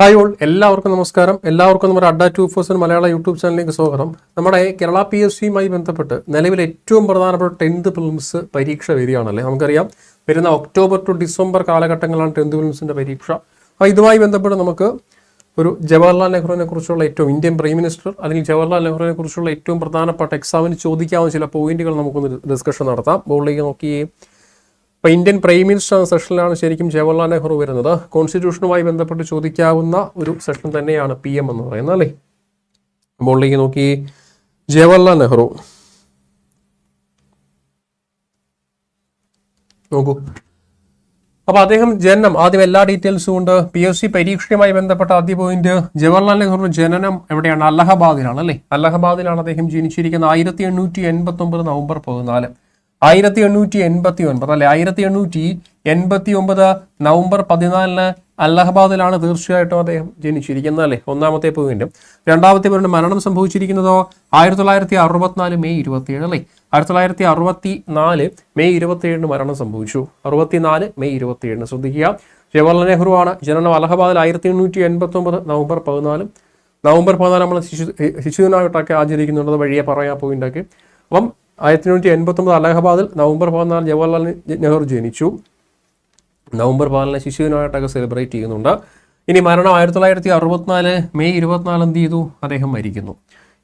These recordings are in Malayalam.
ഹായ് ഓൾ എല്ലാവർക്കും നമസ്കാരം. എല്ലാവർക്കും നമ്മുടെ അഡ്ഡ ടു ഫോഴ്സൺ മലയാള യൂട്യൂബ് ചാനലിലേക്ക് സ്വാഗതം. നമ്മുടെ കേരള പി എസ് സിയുമായി ബന്ധപ്പെട്ട് നിലവിൽ ഏറ്റവും പ്രധാനപ്പെട്ട ടെൻത്ത് ഫിലിംസ് പരീക്ഷ വരികയാണല്ലേ നമുക്കറിയാം. വരുന്ന ഒക്ടോബർ ടു ഡിസംബർ കാലഘട്ടങ്ങളാണ് ടെൻത്ത് ഫിലിംസിന്റെ പരീക്ഷ. അപ്പോൾ ഇതുമായി ബന്ധപ്പെട്ട് നമുക്ക് ഒരു ജവഹർലാൽ നെഹ്റുവിനെ കുറിച്ചുള്ള ഏറ്റവും ഇന്ത്യൻ പ്രൈം മിനിസ്റ്റർ അല്ലെങ്കിൽ ജവഹർലാൽ നെഹ്റുവിനെ കുറിച്ചുള്ള ഏറ്റവും പ്രധാനപ്പെട്ട എക്സാമിന് ചോദിക്കാവുന്ന ചില പോയിന്റുകൾ നമുക്കൊന്ന് ഡിസ്കഷൻ നടത്താം. ബോളിലേക്ക് നോക്കിയേ. അപ്പോൾ ഇന്ത്യൻ പ്രൈം മിനിസ്റ്റർ എന്ന സെഷനിലാണ് ശരിക്കും ജവഹർലാൽ നെഹ്റു വരുന്നത്. കോൺസ്റ്റിറ്റ്യൂഷനുമായി ബന്ധപ്പെട്ട് ചോദിക്കാവുന്ന ഒരു സെഷൻ തന്നെയാണ് പി എം എന്ന് പറയുന്നത് അല്ലേ? മുകളിലേക്ക് നോക്കി. ജവഹർലാൽ നെഹ്റു. നോക്കൂ. അപ്പൊ അദ്ദേഹം ജനനം ആദ്യം എല്ലാ ഡീറ്റെയിൽസും ഉണ്ട്. പി എസ് സി പരീക്ഷയുമായി ബന്ധപ്പെട്ട ആദ്യ പോയിന്റ് ജവഹർലാൽ നെഹ്റു ജനനം എവിടെയാണ്? അലഹബാദിലാണ് അല്ലേ? അലഹബാദിലാണ് അദ്ദേഹം ജനിച്ചിരിക്കുന്നത്. ആയിരത്തി എണ്ണൂറ്റി എൺപത്തി ഒമ്പത് നവംബർ പതിനാല്. ആയിരത്തി എണ്ണൂറ്റി എൺപത്തി ഒൻപത് അല്ലെ? ആയിരത്തി എണ്ണൂറ്റി എൺപത്തി ഒമ്പത് നവംബർ പതിനാലിന് അലഹബാദിലാണ് തീർച്ചയായിട്ടും അദ്ദേഹം ജനിച്ചിരിക്കുന്നത് അല്ലേ? ഒന്നാമത്തെ പോയിന്റും. രണ്ടാമത്തെ പോയിന്റ് മരണം സംഭവിച്ചിരിക്കുന്നതോ? ആയിരത്തി തൊള്ളായിരത്തി അറുപത്തിനാല് മെയ് ഇരുപത്തിയേഴ് അല്ലേ? ആയിരത്തി തൊള്ളായിരത്തി അറുപത്തി നാല് മെയ് ഇരുപത്തിയേഴിന് മരണം സംഭവിച്ചു. അറുപത്തിനാല് മെയ് ഇരുപത്തിയേഴിന് ശ്രദ്ധിക്കുക. ജവഹർലാൽ നെഹ്റു ആണ് ജനനം അലഹബാദിൽ ആയിരത്തി എണ്ണൂറ്റി എൺപത്തി ഒമ്പത് നവംബർ പതിനാലും. നവംബർ പതിനാല് നമ്മൾ ശിശു ശിശുദിനമായിട്ടൊക്കെ ആചരിക്കുന്നുള്ളത് വഴിയെ പറയാ പോയിന്റൊക്കെ. അപ്പം ആയിരത്തി എണ്ണൂറ്റി എൺപത്തി ഒമ്പത് അലഹബാദിൽ നവംബർ പതിനാല് ജവഹർലാൽ നെഹ്റു ജനിച്ചു. നവംബർ പതിനാലിന് ശിശുവിനായിട്ടൊക്കെ സെലിബ്രേറ്റ് ചെയ്യുന്നുണ്ട്. ഇനി മരണം ആയിരത്തി തൊള്ളായിരത്തി അറുപത്തിനാല് മെയ് ഇരുപത്തിനാല് എന്ത് ചെയ്തു അദ്ദേഹം മരിക്കുന്നു.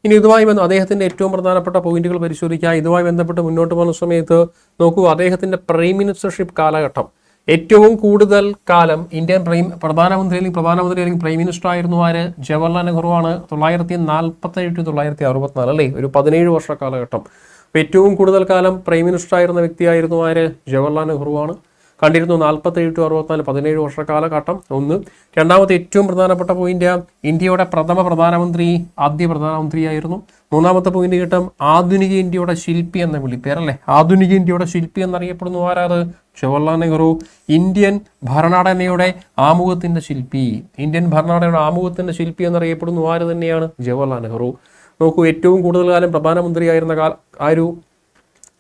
ഇനി ഇതുമായി ബന്ധം അദ്ദേഹത്തിന്റെ ഏറ്റവും പ്രധാനപ്പെട്ട പോയിന്റുകൾ പരിശോധിക്കുക ഇതുമായി ബന്ധപ്പെട്ട് മുന്നോട്ട് പോകുന്ന സമയത്ത് നോക്കൂ അദ്ദേഹത്തിന്റെ പ്രൈം മിനിസ്റ്റർഷിപ്പ് കാലഘട്ടം. ഏറ്റവും കൂടുതൽ കാലം ഇന്ത്യൻ പ്രൈം പ്രധാനമന്ത്രി അല്ലെങ്കിൽ പ്രധാനമന്ത്രി അല്ലെങ്കിൽ പ്രൈം മിനിസ്റ്റർ ആയിരുന്നു ആര്? ജവഹർലാൽ നെഹ്റു ആണ് തൊള്ളായിരത്തി നാൽപ്പത്തേഴ് ടു തൊള്ളായിരത്തി അറുപത്തിനാല് അല്ലേ? ഒരു പതിനേഴ് വർഷ കാലഘട്ടം. ഏറ്റവും കൂടുതൽ കാലം പ്രൈം മിനിസ്റ്റർ ആയിരുന്ന വ്യക്തിയായിരുന്നു ആര്? ജവഹർലാൽ നെഹ്റു ആണ്. കണ്ടിരുന്നു നാൽപ്പത്തേഴ് ടു അറുപത്തിനാല് പതിനേഴ് വർഷ കാലഘട്ടം ഒന്ന്. രണ്ടാമത്തെ ഏറ്റവും പ്രധാനപ്പെട്ട പോയിന്റ് ഇന്ത്യയുടെ പ്രഥമ പ്രധാനമന്ത്രി ആദ്യ പ്രധാനമന്ത്രിയായിരുന്നു. മൂന്നാമത്തെ പോയിന്റ് കിട്ടും ആധുനിക ഇന്ത്യയുടെ ശില്പി എന്ന വിളി വിളിപ്പേരല്ലേ ആധുനിക ഇന്ത്യയുടെ ശില്പി എന്നറിയപ്പെടുന്നു ആരാത്? ജവഹർലാൽ നെഹ്റു. ഇന്ത്യൻ ഭരണഘടനയുടെ ആമുഖത്തിന്റെ ശില്പി. ഇന്ത്യൻ ഭരണഘടനയുടെ ആമുഖത്തിന്റെ ശില്പി എന്നറിയപ്പെടുന്നു ആര് തന്നെയാണ്? ജവഹർലാൽ നെഹ്റു. നോക്കൂ ഏറ്റവും കൂടുതൽ കാലം പ്രധാനമന്ത്രിയായിരുന്ന കാല ആരു?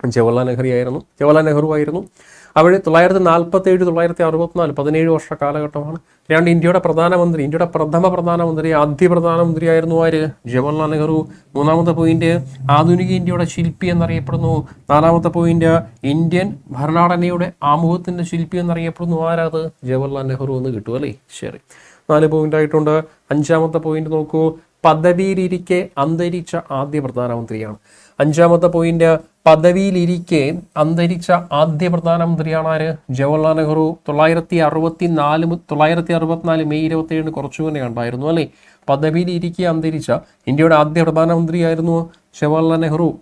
ജവഹർലാൽ നെഹ്റു ആയിരുന്നു ജവഹർലാൽ നെഹ്റു ആയിരുന്നു അവിടെ തൊള്ളായിരത്തി നാൽപ്പത്തി ഏഴ് തൊള്ളായിരത്തി അറുപത്തിനാല് പതിനേഴ് വർഷ കാലഘട്ടമാണ്. രണ്ട് ഇന്ത്യയുടെ പ്രധാനമന്ത്രി ഇന്ത്യയുടെ പ്രഥമ പ്രധാനമന്ത്രി ആദ്യ പ്രധാനമന്ത്രി ആയിരുന്നു ആര്? ജവഹർലാൽ നെഹ്റു. മൂന്നാമത്തെ പോയിന്റ് ആധുനിക ഇന്ത്യയുടെ ശില്പി എന്നറിയപ്പെടുന്നു. നാലാമത്തെ പോയിന്റ് ഇന്ത്യൻ ഭരണഘടനയുടെ ആമുഖത്തിന്റെ ശില്പി എന്നറിയപ്പെടുന്നു. ആരാത്? ജവഹർലാൽ നെഹ്റു എന്ന് കിട്ടും അല്ലേ? ശരി. നാല് പോയിന്റ് ആയിട്ടുണ്ട്. അഞ്ചാമത്തെ പോയിന്റ് നോക്കൂ. പദവിയിലിരിക്കെ അന്തരിച്ച ആദ്യ പ്രധാനമന്ത്രിയാണ്. അഞ്ചാമത്തെ പോയിന്റ് പദവിയിലിരിക്കെ അന്തരിച്ച ആദ്യ പ്രധാനമന്ത്രിയാണ് ആര്? ജവഹർലാൽ നെഹ്റു. തൊള്ളായിരത്തി അറുപത്തി നാല് തൊള്ളായിരത്തി അറുപത്തിനാല് മെയ് ഇരുപത്തി ഏഴിന് കുറച്ചു മുന്നേ ഉണ്ടായിരുന്നു അല്ലേ? പദവിയിലിരിക്കെ അന്തരിച്ച ഇന്ത്യയുടെ ആദ്യ പ്രധാനമന്ത്രിയായിരുന്നു ജവഹർലാൽ നെഹ്റു.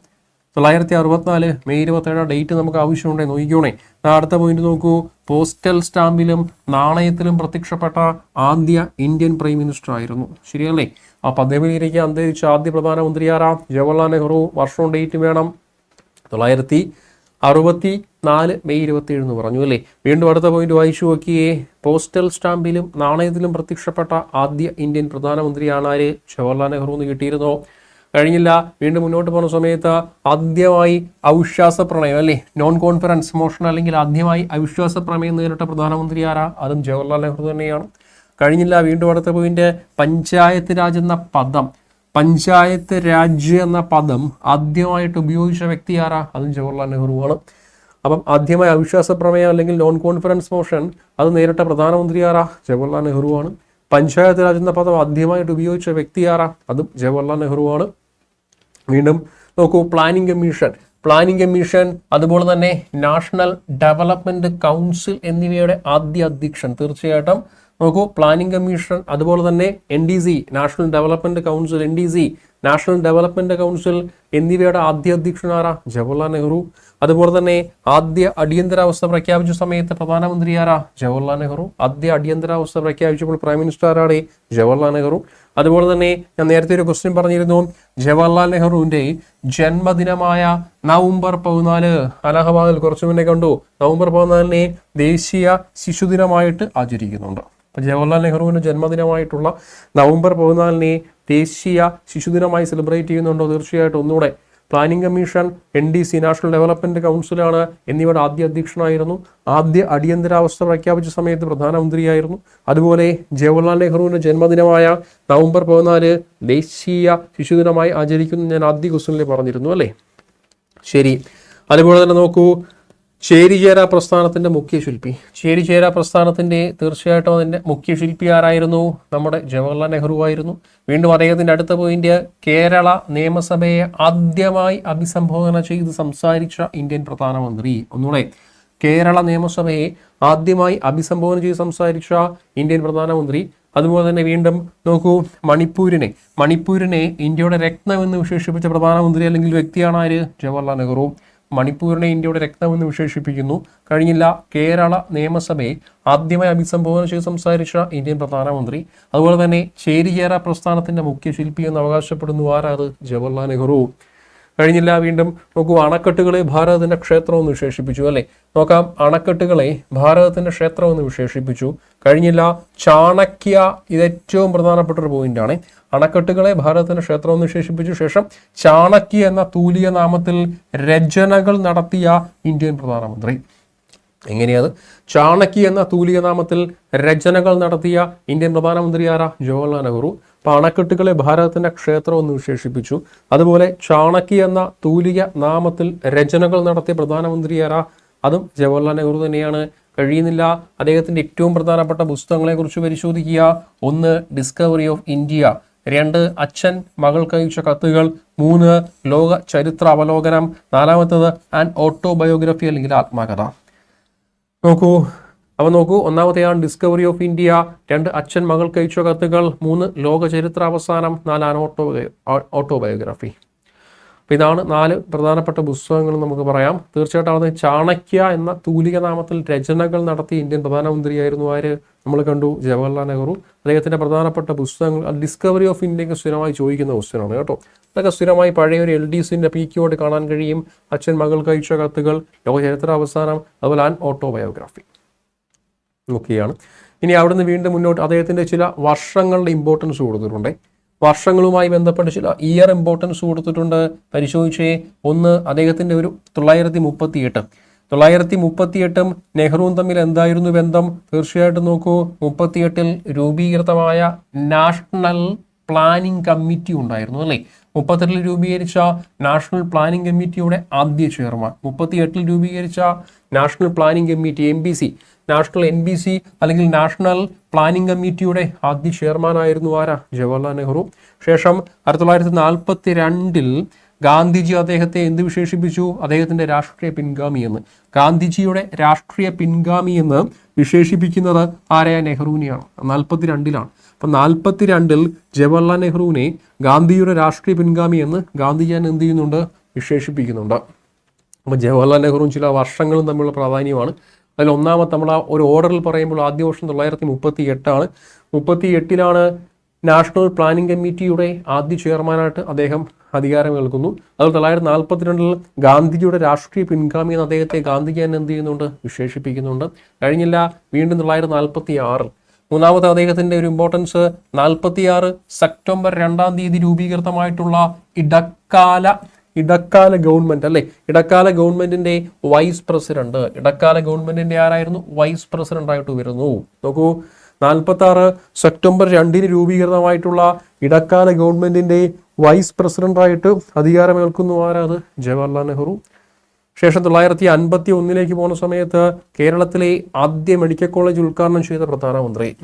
തൊള്ളായിരത്തി അറുപത്തിനാല് മെയ് ഇരുപത്തേഴ് ഡേറ്റ് നമുക്ക് ആവശ്യമുണ്ടേ നോക്കിക്കോണേ. അടുത്ത പോയിന്റ് നോക്കൂ. പോസ്റ്റൽ സ്റ്റാമ്പിലും നാണയത്തിലും പ്രത്യക്ഷപ്പെട്ട ആദ്യ ഇന്ത്യൻ പ്രൈം മിനിസ്റ്റർ ആയിരുന്നു ശരിയല്ലേ? ആ പദവിയിലേക്ക് അന്തരിച്ച ആദ്യ പ്രധാനമന്ത്രി ആരാ? ജവഹർലാൽ നെഹ്റു. വർഷവും ഡേറ്റ് വേണം. തൊള്ളായിരത്തി അറുപത്തി നാല് മെയ് ഇരുപത്തി ഏഴ് എന്ന് പറഞ്ഞു അല്ലേ? വീണ്ടും അടുത്ത പോയിന്റ് വായിച്ചു നോക്കിയേ. പോസ്റ്റൽ സ്റ്റാമ്പിലും നാണയത്തിലും പ്രത്യക്ഷപ്പെട്ട ആദ്യ ഇന്ത്യൻ പ്രധാനമന്ത്രിയാണ് ആര്? ജവഹർലാൽ നെഹ്റു എന്ന് കിട്ടിയിരുന്നോ? കഴിഞ്ഞില്ല. വീണ്ടും മുന്നോട്ട് പോകുന്ന സമയത്ത് ആദ്യമായി അവിശ്വാസ പ്രണയം അല്ലേ? നോൺ കോൺഫറൻസ് മോഷൻ അല്ലെങ്കിൽ ആദ്യമായി അവിശ്വാസ പ്രമേയം നേരിട്ട പ്രധാനമന്ത്രി ആരാ? അതും ജവഹർലാൽ നെഹ്റു തന്നെയാണ്. കഴിഞ്ഞില്ല. വീണ്ടും അടുത്ത പോയിന്റ് പഞ്ചായത്ത് രാജ് എന്ന പദം. പഞ്ചായത്ത് രാജ് എന്ന പദം ആദ്യമായിട്ട് ഉപയോഗിച്ച വ്യക്തി ആരാ? അതും ജവഹർലാൽ നെഹ്റുവാണ് അപ്പം ആദ്യമായ അവിശ്വാസ പ്രമേയം അല്ലെങ്കിൽ നോൺ കോൺഫറൻസ് മോഷൻ അത് നേരിട്ട പ്രധാനമന്ത്രി ആരാ? ജവഹർലാൽ നെഹ്റുവാണ് പഞ്ചായത്ത് രാജ് എന്ന പദം ആദ്യമായിട്ട് ഉപയോഗിച്ച വ്യക്തി ആരാ? അതും ജവഹർലാൽ നെഹ്റുവാണ് വീണ്ടും നോക്കൂ പ്ലാനിംഗ് കമ്മീഷൻ പ്ലാനിംഗ് കമ്മീഷൻ അതുപോലെ തന്നെ നാഷണൽ ഡെവലപ്മെന്റ് കൗൺസിൽ എന്നിവയുടെ ആദ്യ അധ്യക്ഷൻ. തീർച്ചയായിട്ടും നോക്കൂ പ്ലാനിംഗ് കമ്മീഷൻ അതുപോലെ തന്നെ N D C national development council N D C national development council എന്നിവയുടെ ആദ്യ അധ്യക്ഷനാരാ ജവഹർലാൽ നെഹ്റു. അതുപോലെ തന്നെ ആദ്യ അടിയന്തരാവസ്ഥ പ്രഖ്യാപിച്ച സമയത്ത് പ്രധാനമന്ത്രി ആരാ ജവഹർലാൽ നെഹ്റു ആദ്യ അടിയന്തരാവസ്ഥ പ്രഖ്യാപിച്ചപ്പോൾ പ്രൈം മിനിസ്റ്റർ ആരാണ് ജവഹർലാൽ നെഹ്റു. അതുപോലെ തന്നെ ഞാൻ നേരത്തെ ഒരു ക്വസ്റ്റ്യൻ പറഞ്ഞിരുന്നു ജവഹർലാൽ നെഹ്റുവിന്റെ ജന്മദിനമായ നവംബർ പതിനാല് അലഹബാദിൽ കുറച്ചു മുന്നേ കണ്ടു. നവംബർ പതിനാലിനെ ദേശീയ ശിശുദിനമായിട്ട് ആചരിക്കുന്നുണ്ട്. ജവഹർലാൽ നെഹ്റുവിന്റെ ജന്മദിനമായിട്ടുള്ള നവംബർ പതിനാലിനെ ദേശീയ ശിശുദിനമായി സെലിബ്രേറ്റ് ചെയ്യുന്നുണ്ടോ തീർച്ചയായിട്ടും. ഒന്നുകൂടെ planning commission N D C national development കൗൺസിലാണ് എന്നിവയുടെ ആദ്യ അധ്യക്ഷനായിരുന്നു. ആദ്യ അടിയന്തരാവസ്ഥ പ്രഖ്യാപിച്ച സമയത്ത് പ്രധാനമന്ത്രിയായിരുന്നു. അതുപോലെ ജവഹർലാൽ നെഹ്റുവിന്റെ ജന്മദിനമായ നവംബർ പതിനാല് ദേശീയ ശിശുദിനമായി ആചരിക്കുന്നു ഞാൻ ആദ്യ ക്വസ്റ്റനിൽ പറഞ്ഞിരുന്നു അല്ലേ? ശരി. അതുപോലെ തന്നെ നോക്കൂ ചേരിചേര പ്രസ്ഥാനത്തിന്റെ മുഖ്യ ശില്പി ചേരിചേര പ്രസ്ഥാനത്തിന്റെ തീർച്ചയായിട്ടും അതിന്റെ മുഖ്യ ശില്പി ആരായിരുന്നു? നമ്മുടെ ജവഹർലാൽ നെഹ്റു ആയിരുന്നു. വീണ്ടും അദ്ദേഹത്തിന്റെ അടുത്ത പോയിന്റ് കേരള നിയമസഭയെ ആദ്യമായി അഭിസംബോധന ചെയ്ത് സംസാരിച്ച ഇന്ത്യൻ പ്രധാനമന്ത്രി. ഒന്നുകൂടെ കേരള നിയമസഭയെ ആദ്യമായി അഭിസംബോധന ചെയ്ത് സംസാരിച്ച ഇന്ത്യൻ പ്രധാനമന്ത്രി. അതുപോലെ തന്നെ വീണ്ടും നോക്കൂ മണിപ്പൂരിനെ. മണിപ്പൂരിനെ ഇന്ത്യയുടെ രത്നം എന്ന് വിശേഷിപ്പിച്ച പ്രധാനമന്ത്രി അല്ലെങ്കിൽ വ്യക്തിയാണ് ആര്? ജവഹർലാൽ നെഹ്റു. മണിപ്പൂരിനെ ഇന്ത്യയുടെ രക്തമെന്ന് വിശേഷിപ്പിക്കുന്നു. കഴിഞ്ഞില്ല കേരള നിയമസഭയെ ആദ്യമായി അഭിസംബോധന ചെയ്ത് സംസാരിച്ച ഇന്ത്യൻ പ്രധാനമന്ത്രി. അതുപോലെ തന്നെ ചേരിചേര പ്രസ്ഥാനത്തിന്റെ മുഖ്യ ശില്പി എന്ന് അവകാശപ്പെടുന്നു ആരാത്? ജവഹർലാൽ നെഹ്റു. കഴിഞ്ഞില്ല. വീണ്ടും നോക്കൂ അണക്കെട്ടുകളെ ഭാരതത്തിന്റെ ക്ഷേത്രമെന്ന് വിശേഷിപ്പിച്ചു അല്ലെ? നോക്കാം അണക്കെട്ടുകളെ ഭാരതത്തിന്റെ ക്ഷേത്രമെന്ന് വിശേഷിപ്പിച്ചു. കഴിഞ്ഞില്ല. ചാണക്യ ഇത് ഏറ്റവും പ്രധാനപ്പെട്ട ഒരു പോയിന്റാണ് അണക്കെട്ടുകളെ ഭാരതത്തിന്റെ ക്ഷേത്രമെന്ന് വിശേഷിപ്പിച്ചു ശേഷം ചാണക്യ എന്ന തൂലിയ നാമത്തിൽ രചനകൾ നടത്തിയ ഇന്ത്യൻ പ്രധാനമന്ത്രി. എങ്ങനെയത്? ചാണക്യ എന്ന തൂലിക നാമത്തിൽ രചനകൾ നടത്തിയ ഇന്ത്യൻ പ്രധാനമന്ത്രി ആരാ? ജവഹർലാൽ നെഹ്റു. അപ്പൊ അണക്കെട്ടുകളെ ക്ഷേത്രം എന്ന് വിശേഷിപ്പിച്ചു. അതുപോലെ ചാണക്കി എന്ന തൂലിക നാമത്തിൽ രചനകൾ നടത്തിയ പ്രധാനമന്ത്രി ആരാ അതും ജവഹർലാൽ നെഹ്റു തന്നെയാണ്. കഴിയുന്നില്ല അദ്ദേഹത്തിന്റെ ഏറ്റവും പ്രധാനപ്പെട്ട പുസ്തകങ്ങളെ കുറിച്ച് പരിശോധിക്കുക. ഒന്ന് ഡിസ്കവറി ഓഫ് ഇന്ത്യ രണ്ട് അച്ഛൻ മകൾക്ക് അയച്ച കത്തുകൾ. മൂന്ന് ലോക ചരിത്ര അവലോകനം. നാലാമത്തത് ആൻഡ് ഓട്ടോബയോഗ്രഫി അല്ലെങ്കിൽ ആത്മകഥ. നോക്കൂ അവ നോക്കൂ ഒന്നാമത്തെയാണ് ഡിസ്കവറി ഓഫ് ഇന്ത്യ രണ്ട് അച്ഛൻ മകൾ അയച്ച കത്തുകൾ. മൂന്ന് ലോക ചരിത്ര അവസാനം നാലാണ് ഓട്ടോ ഓട്ടോബയോഗ്രഫി അപ്പോൾ ഇതാണ് നാല് പ്രധാനപ്പെട്ട പുസ്തകങ്ങൾ നമുക്ക് പറയാം. തീർച്ചയായിട്ടും അവിടെ ചാണക്യ എന്ന തൂലിക നാമത്തിൽ രചനകൾ നടത്തി ഇന്ത്യൻ പ്രധാനമന്ത്രിയായിരുന്നു ആര്? നമ്മൾ കണ്ടു ജവഹർലാൽ നെഹ്റു. അദ്ദേഹത്തിന്റെ പ്രധാനപ്പെട്ട പുസ്തകങ്ങൾ ഡിസ്കവറി ഓഫ് ഇന്ത്യയ്ക്ക് സ്ഥിരമായി ചോദിക്കുന്ന ക്വസ്റ്റ്യനാണ് കേട്ടോ. ഇതൊക്കെ സ്ഥിരമായി പഴയ ഒരു എൽ ഡി സിന്റെ പീക്കോട് കാണാൻ കഴിയും. അച്ഛൻ മകൾ അയച്ച കത്തുകൾ ലോക ചരിത്ര അവസാനം അതുപോലെ ആൻ ഓട്ടോബയോഗ്രാഫി. ഒക്കെയാണ് ഇനി അവിടുന്ന് വീണ്ടും മുന്നോട്ട് അദ്ദേഹത്തിന്റെ ചില വർഷങ്ങളുടെ ഇമ്പോർട്ടൻസ് കൊടുത്തിട്ടുണ്ട്. വർഷങ്ങളുമായി ബന്ധപ്പെട്ട് ചില ഇയർ ഇമ്പോർട്ടൻസ് കൊടുത്തിട്ടുണ്ട്. പരിശോധിച്ചേ ഒന്ന് അദ്ദേഹത്തിന്റെ ഒരു തൊള്ളായിരത്തി മുപ്പത്തി എട്ട് തൊള്ളായിരത്തി മുപ്പത്തിയെട്ടും നെഹ്റുവും തമ്മിൽ എന്തായിരുന്നു ബന്ധം? തീർച്ചയായിട്ടും നോക്കൂ മുപ്പത്തിയെട്ടിൽ രൂപീകൃതമായ നാഷണൽ പ്ലാനിംഗ് കമ്മിറ്റി ഉണ്ടായിരുന്നു അല്ലേ? മുപ്പത്തെട്ടിൽ രൂപീകരിച്ച നാഷണൽ പ്ലാനിംഗ് കമ്മിറ്റിയുടെ ആദ്യ ചെയർമാൻ. മുപ്പത്തിയെട്ടിൽ രൂപീകരിച്ച national planning committee M B C national N B C അല്ലെങ്കിൽ നാഷണൽ പ്ലാനിംഗ് കമ്മിറ്റിയുടെ ആദ്യ ചെയർമാനായിരുന്നു ആരാ? ജവഹർലാൽ നെഹ്റു. ശേഷം ആയിരത്തി തൊള്ളായിരത്തി നാൽപ്പത്തി രണ്ടിൽ ഗാന്ധിജി അദ്ദേഹത്തെ എന്ത് വിശേഷിപ്പിച്ചു? അദ്ദേഹത്തിന്റെ രാഷ്ട്രീയ പിൻഗാമി എന്ന്. ഗാന്ധിജിയുടെ രാഷ്ട്രീയ പിൻഗാമി എന്ന് വിശേഷിപ്പിക്കുന്നത് ആരായ നെഹ്റുവിനെയാണ്. നാൽപ്പത്തി രണ്ടിലാണ് അപ്പം നാൽപ്പത്തി രണ്ടിൽ ജവഹർലാൽ നെഹ്റുവിനെ ഗാന്ധിയുടെ രാഷ്ട്രീയ പിൻഗാമി എന്ന് ഗാന്ധിജി എന്ത് ചെയ്യുന്നുണ്ട്? വിശേഷിപ്പിക്കുന്നുണ്ട്. അപ്പോൾ ജവഹർലാൽ നെഹ്റുവും ചില വർഷങ്ങളും തമ്മിലുള്ള പ്രാധാന്യമാണ്. അതിൽ ഒന്നാമത്തെ നമ്മൾ ആ ഒരു ഓർഡറിൽ പറയുമ്പോൾ ആദ്യ വർഷം തൊള്ളായിരത്തി മുപ്പത്തി എട്ടാണ് മുപ്പത്തി എട്ടിലാണ് നാഷണൽ പ്ലാനിംഗ് കമ്മിറ്റിയുടെ ആദ്യ ചെയർമാനായിട്ട് അദ്ദേഹം അധികാരം ഏൽക്കുന്നു. അതിൽ തൊള്ളായിരത്തി നാൽപ്പത്തിരണ്ടിൽ ഗാന്ധിജിയുടെ രാഷ്ട്രീയ പിൻഗാമി എന്ന് അദ്ദേഹത്തെ ഗാന്ധിജി തന്നെ എന്ത് ചെയ്യുന്നുണ്ട്? വിശേഷിപ്പിക്കുന്നുണ്ട്. കഴിഞ്ഞില്ല വീണ്ടും തൊള്ളായിരത്തി നാൽപ്പത്തി ആറിൽ മൂന്നാമത്തെ അദ്ദേഹത്തിന്റെ ഒരു ഇമ്പോർട്ടൻസ് നാൽപ്പത്തിയാറ് സെപ്റ്റംബർ രണ്ടാം തീയതി രൂപീകൃതമായിട്ടുള്ള ഇടക്കാല ഇടക്കാല ഗവൺമെന്റ് അല്ലെ? ഇടക്കാല ഗവൺമെന്റിന്റെ വൈസ് പ്രസിഡന്റ് ഇടക്കാല ഗവൺമെന്റിന്റെ ആരായിരുന്നു? വൈസ് പ്രസിഡന്റ് ആയിട്ട് വരുന്നു. നോക്കൂ നാൽപ്പത്തി ആറ് സെപ്റ്റംബർ രണ്ടിന് രൂപീകൃതമായിട്ടുള്ള ഇടക്കാല ഗവൺമെന്റിന്റെ വൈസ് പ്രസിഡന്റായിട്ട് അധികാരമേൽക്കുന്നു ആരാത് ജവഹർലാൽ നെഹ്റു. ശേഷം തൊള്ളായിരത്തി അൻപത്തി ഒന്നിലേക്ക് പോകുന്ന സമയത്ത് കേരളത്തിലെ ആദ്യ മെഡിക്കൽ കോളേജ് ഉദ്ഘാടനം ചെയ്ത പ്രധാനമന്ത്രി.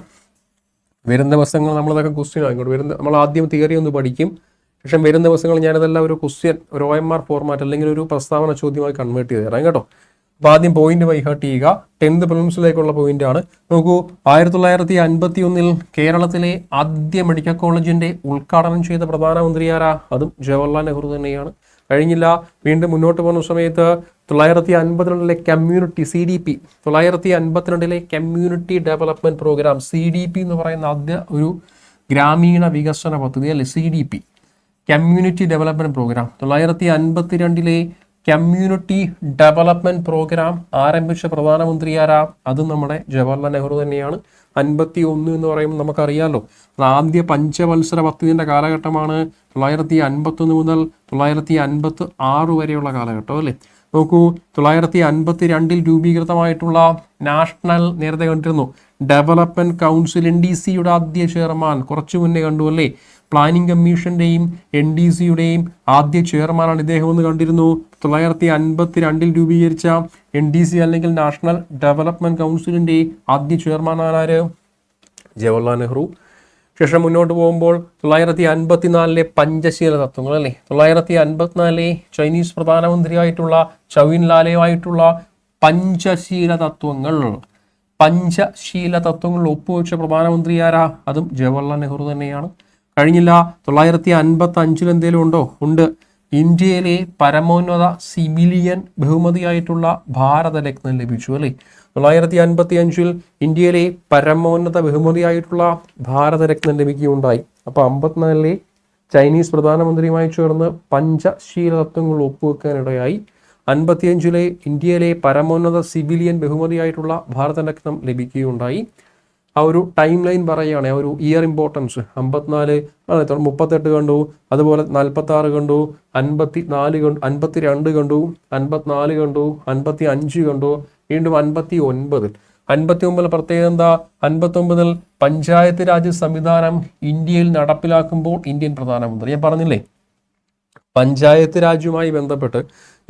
വരും ദിവസങ്ങൾ നമ്മളതൊക്കെ ക്വസ്റ്റ്യൻ ആയിക്കോട്ടെ വരുന്ന നമ്മൾ ആദ്യം തിയറി ഒന്ന് പഠിക്കും. ശേഷം വരും ദിവസങ്ങൾ ഞാനതെല്ലാം ഒരു ക്വസ്റ്റ്യൻ ഒരു ഒ എം ആർ ഫോർമാറ്റ് അല്ലെങ്കിൽ ഒരു പ്രസ്താവന ചോദ്യമായി കൺവേർട്ട് ചെയ്ത് തരാം കേട്ടോ. അപ്പോൾ ആദ്യം പോയിന്റ് വൈഹാട്ട് ചെയ്യുക. ടെൻത്ത് പ്രിലിംസിലേക്കുള്ള പോയിന്റ് ആണ്. നോക്കൂ ആയിരത്തി തൊള്ളായിരത്തി അൻപത്തി ഒന്നിൽ കേരളത്തിലെ ആദ്യ മെഡിക്കൽ കോളേജിന്റെ ഉദ്ഘാടനം ചെയ്ത പ്രധാനമന്ത്രി ആരാ? അതും ജവഹർലാൽ നെഹ്റു തന്നെയാണ്. കഴിഞ്ഞില്ല. വീണ്ടും മുന്നോട്ട് പോകുന്ന സമയത്ത് തൊള്ളായിരത്തി അൻപത്തിരണ്ടിലെ കമ്മ്യൂണിറ്റി സി ഡി പി തൊള്ളായിരത്തി അൻപത്തിരണ്ടിലെ community development programme C D P എന്ന് പറയുന്ന ആദ്യ ഒരു ഗ്രാമീണ വികസന പദ്ധതി അല്ലെ? C D P community development programme. തൊള്ളായിരത്തി അൻപത്തിരണ്ടിലെ കമ്മ്യൂണിറ്റി ഡെവലപ്മെന്റ് പ്രോഗ്രാം ആരംഭിച്ച പ്രധാനമന്ത്രി ആരാ? അത് നമ്മുടെ ജവഹർലാൽ നെഹ്റു തന്നെയാണ്. അൻപത്തി ഒന്ന് എന്ന് പറയുമ്പോൾ നമുക്കറിയാമല്ലോ ആദ്യ പഞ്ചവത്സര പദ്ധതിന്റെ കാലഘട്ടമാണ് തൊള്ളായിരത്തി അൻപത്തൊന്ന് മുതൽ തൊള്ളായിരത്തി അൻപത്തി ആറ് വരെയുള്ള കാലഘട്ടം അല്ലേ? നോക്കൂ തൊള്ളായിരത്തി അൻപത്തി രണ്ടിൽ രൂപീകൃതമായിട്ടുള്ള നാഷണൽ നേരത്തെ കണ്ടിരുന്നു. ഡെവലപ്മെന്റ് കൗൺസിൽ എൻ ഡി സിയുടെ ആദ്യ ചെയർമാൻ. കുറച്ചു മുന്നേ കണ്ടു അല്ലേ? പ്ലാനിംഗ് കമ്മീഷന്റെയും എൻ ഡി സിയുടെയും ആദ്യ ചെയർമാനാണ് ഇദ്ദേഹം എന്ന് കണ്ടിരുന്നു. തൊള്ളായിരത്തി അൻപത്തി രണ്ടിൽ രൂപീകരിച്ച എൻ ഡി സി അല്ലെങ്കിൽ നാഷണൽ ഡെവലപ്മെന്റ് കൗൺസിലിന്റെ ആദ്യ ചെയർമാനാണ് ആര് ജവഹർലാൽ നെഹ്റു. ശേഷം മുന്നോട്ട് പോകുമ്പോൾ തൊള്ളായിരത്തി അൻപത്തിനാലിലെ പഞ്ചശീല തത്വങ്ങൾ അല്ലേ? തൊള്ളായിരത്തി അൻപത്തിനാലിലെ ചൈനീസ് പ്രധാനമന്ത്രിയായിട്ടുള്ള ചൗവിൻ ലാലയുമായിട്ടുള്ള പഞ്ചശീല തത്വങ്ങൾ. പഞ്ചശീല തത്വങ്ങൾ ഒപ്പുവെച്ച പ്രധാനമന്ത്രി ആരാ? അതും ജവഹർലാൽ നെഹ്റു തന്നെയാണ്. കഴിഞ്ഞില്ല തൊള്ളായിരത്തി അൻപത്തി അഞ്ചിൽ എന്തെങ്കിലും ഉണ്ടോ? ഉണ്ട്. ഇന്ത്യയിലെ പരമോന്നത സിവിലിയൻ ബഹുമതിയായിട്ടുള്ള ഭാരതരത്നം ലഭിച്ചു അല്ലേ? തൊള്ളായിരത്തി അൻപത്തി അഞ്ചിൽ ഇന്ത്യയിലെ പരമോന്നത ബഹുമതിയായിട്ടുള്ള ഭാരതരത്നം ലഭിക്കുകയുണ്ടായി. അപ്പോൾ അമ്പത്തിനാലിലെ ചൈനീസ് പ്രധാനമന്ത്രിയുമായി ചേർന്ന് പഞ്ചശീല തത്വങ്ങൾ ഒപ്പുവെക്കാനിടയായി. അൻപത്തിയഞ്ചിലെ ഇന്ത്യയിലെ പരമോന്നത സിവിലിയൻ ബഹുമതിയായിട്ടുള്ള ഭാരതരത്നം ലഭിക്കുകയുണ്ടായി. ആ ഒരു ടൈം ലൈൻ പറയുകയാണ് ആ ഒരു ഇയർ ഇമ്പോർട്ടൻസ് അമ്പത്തിനാല് മുപ്പത്തെട്ട് കണ്ടു അതുപോലെ നാൽപ്പത്തി ആറ് കണ്ടു അൻപത്തി നാല് കണ്ടു അൻപത്തി രണ്ട് കണ്ടു അൻപത്തിനാല് കണ്ടു അൻപത്തി അഞ്ച് കണ്ടു വീണ്ടും അൻപത്തി ഒൻപത് അൻപത്തി ഒമ്പതിൽ പ്രത്യേകത എന്താ? അൻപത്തി ഒമ്പതിൽ പഞ്ചായത്ത് രാജ് സംവിധാനം ഇന്ത്യയിൽ നടപ്പിലാക്കുമ്പോൾ ഇന്ത്യൻ പ്രധാനമന്ത്രി. ഞാൻ പറഞ്ഞില്ലേ? പഞ്ചായത്ത് രാജുമായി ബന്ധപ്പെട്ട്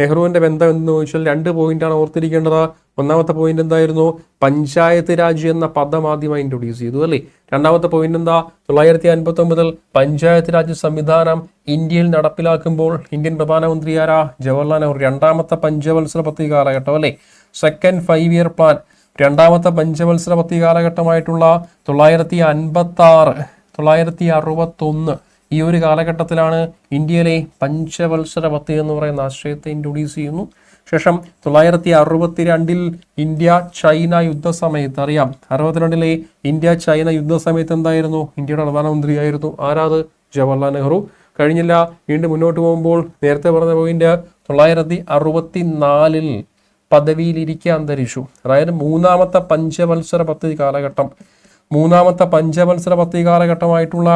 നെഹ്റുവിന്റെ ബന്ധം എന്ന് ചോദിച്ചാൽ രണ്ട് പോയിന്റാണ് ഓർത്തിരിക്കേണ്ടത്. ഒന്നാമത്തെ പോയിന്റ് എന്തായിരുന്നു? പഞ്ചായത്ത് രാജ് എന്ന പദം ആദ്യമായി ഇൻട്രൊഡ്യൂസ് ചെയ്തു അല്ലേ? രണ്ടാമത്തെ പോയിന്റ് എന്താ? തൊള്ളായിരത്തി അൻപത്തി ഒമ്പതിൽ പഞ്ചായത്ത് രാജ് സംവിധാനം ഇന്ത്യയിൽ നടപ്പിലാക്കുമ്പോൾ ഇന്ത്യൻ പ്രധാനമന്ത്രി ആരാ? ജവഹർലാൽ നെഹ്റു. രണ്ടാമത്തെ പഞ്ചവത്സര പദ്ധതി കാലഘട്ടം അല്ലേ? സെക്കൻഡ് ഫൈവ് ഇയർ പ്ലാൻ രണ്ടാമത്തെ പഞ്ചവത്സര പദ്ധതി കാലഘട്ടമായിട്ടുള്ള തൊള്ളായിരത്തി അൻപത്തി ആറ് തൊള്ളായിരത്തി അറുപത്തൊന്ന് ഈ ഒരു കാലഘട്ടത്തിലാണ് ഇന്ത്യയിലെ പഞ്ചവത്സര പദ്ധതി എന്ന് പറയുന്ന ആശയത്തെ ഇൻട്രൊഡ്യൂസ് ചെയ്യുന്നു. ശേഷം തൊള്ളായിരത്തി അറുപത്തി രണ്ടിൽ ഇന്ത്യ ചൈന യുദ്ധ സമയത്ത് അറിയാം അറുപത്തിരണ്ടിലെ ഇന്ത്യ ചൈന യുദ്ധ സമയത്ത് എന്തായിരുന്നു? ഇന്ത്യയുടെ പ്രധാനമന്ത്രിയായിരുന്നു ആരാത്? ജവഹർലാൽ നെഹ്റു. കഴിഞ്ഞില്ല വീണ്ടും മുന്നോട്ട് പോകുമ്പോൾ നേരത്തെ പറഞ്ഞ പോയിന്റ് തൊള്ളായിരത്തി അറുപത്തി നാലിൽ പദവിയിലിരിക്കുക അന്തരിച്ചു. അതായത് മൂന്നാമത്തെ പഞ്ചവത്സര പദ്ധതി കാലഘട്ടം. മൂന്നാമത്തെ പഞ്ചവത്സര പദ്ധതി കാലഘട്ടമായിട്ടുള്ള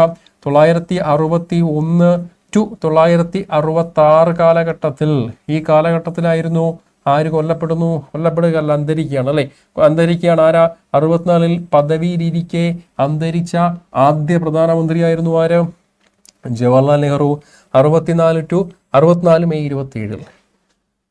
തൊള്ളായിരത്തി അറുപത്തി ഒന്ന് ടു തൊള്ളായിരത്തി അറുപത്തി ആറ് കാലഘട്ടത്തിൽ ഈ കാലഘട്ടത്തിലായിരുന്നു ആര് കൊല്ലപ്പെടുന്നു? കൊല്ലപ്പെടുകയല്ല അന്തരിക്കുകയാണ് അല്ലെ? അന്തരിക്കുകയാണ് ആരാ? അറുപത്തിനാലിൽ പദവിയിലിരിക്കെ അന്തരിച്ച ആദ്യ പ്രധാനമന്ത്രിയായിരുന്നു ആര്? ജവഹർലാൽ നെഹ്റു. അറുപത്തിനാല് ടു അറുപത്തിനാല് മെയ് ഇരുപത്തി ഏഴിൽ